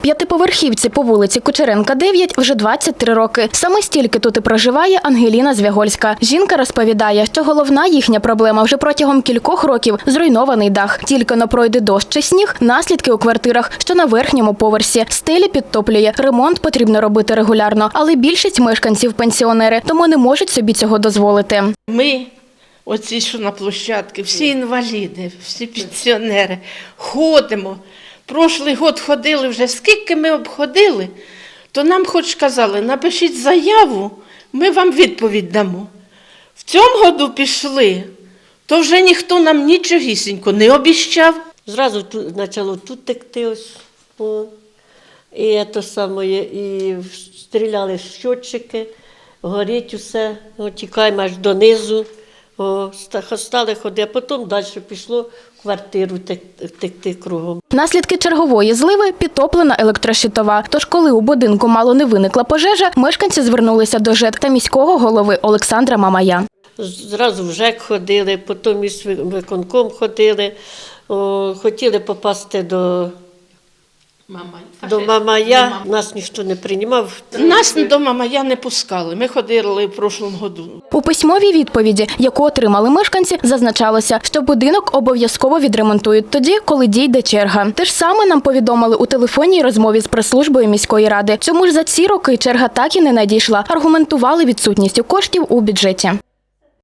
П'ятиповерхівці по вулиці Кучеренка, 9 вже 23 роки. Саме стільки тут і проживає Ангеліна Звягольська. Жінка розповідає, що головна їхня проблема вже протягом кількох років зруйнований дах. Тільки но пройде дощ чи сніг, наслідки у квартирах, що на верхньому поверсі. Стелі підтоплює. Ремонт потрібно робити регулярно, але більшість мешканців пенсіонери, тому не можуть собі цього дозволити. Ми, оці, що на площадці, всі інваліди, всі пенсіонери, ходимо. Прошлий год ходили вже, скільки ми обходили, то нам хоч казали, напишіть заяву, ми вам відповідь дамо. В цьому году пішли, то вже ніхто нам нічогісінько не обіщав. Зразу тут почало тут текти ось. О. І це саме, і стріляли щотчики, горить усе, о, тікаємо аж донизу. Стали ходи, а потім далі пішло в квартиру текти кругом. Наслідки чергової зливи підтоплена електрощитова. Тож, коли у будинку мало не виникла пожежа, мешканці звернулися до ЖЕК та міського голови Олександра Мамая. Зразу в ЖЕК ходили, потім із ви- виконком ходили, хотіли попасти до, Мама, до Мамая. Нас ніхто не приймав. Нас до Мамая не пускали. Ми ходили в прошлому году. У письмовій відповіді, яку отримали мешканці, зазначалося, що будинок обов'язково відремонтують тоді, коли дійде черга. Те ж саме нам повідомили у телефонній розмові з прес-службою міської ради. Чому ж за ці роки черга так і не надійшла? Аргументували відсутністю коштів у бюджеті.